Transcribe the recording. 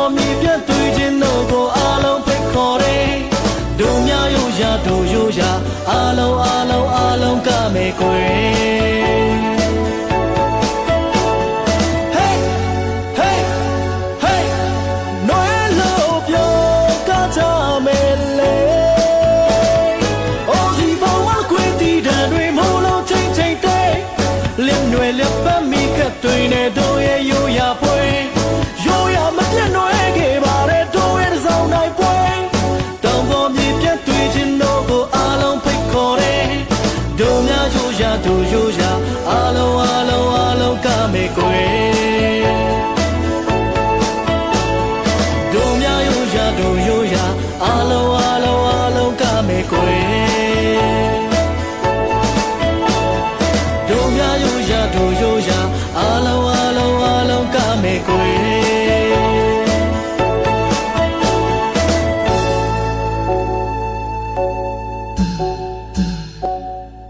တော်မြေပြတ်သွေးခြင်းတို့ကိုအားလုံးဖိတ်ခေါ်တယ်ဒုများရိုးရာဒုရိုးရာအားလုံးအားလုံးအားလုံးကမေကွယ်对你的。 ရိုးရာတို့ရိုးရာအားလုံးအားလုံးအားလုံးကမေကွယ်တို့များရိုးရာတို့ရိုးရာအားလုံးအားလုံးအားလုံးကမေကွယ်တို့များရိုးရာတို့ရိုးရာအားလုံးအားလုံးအားလုံးကမေကွယ်။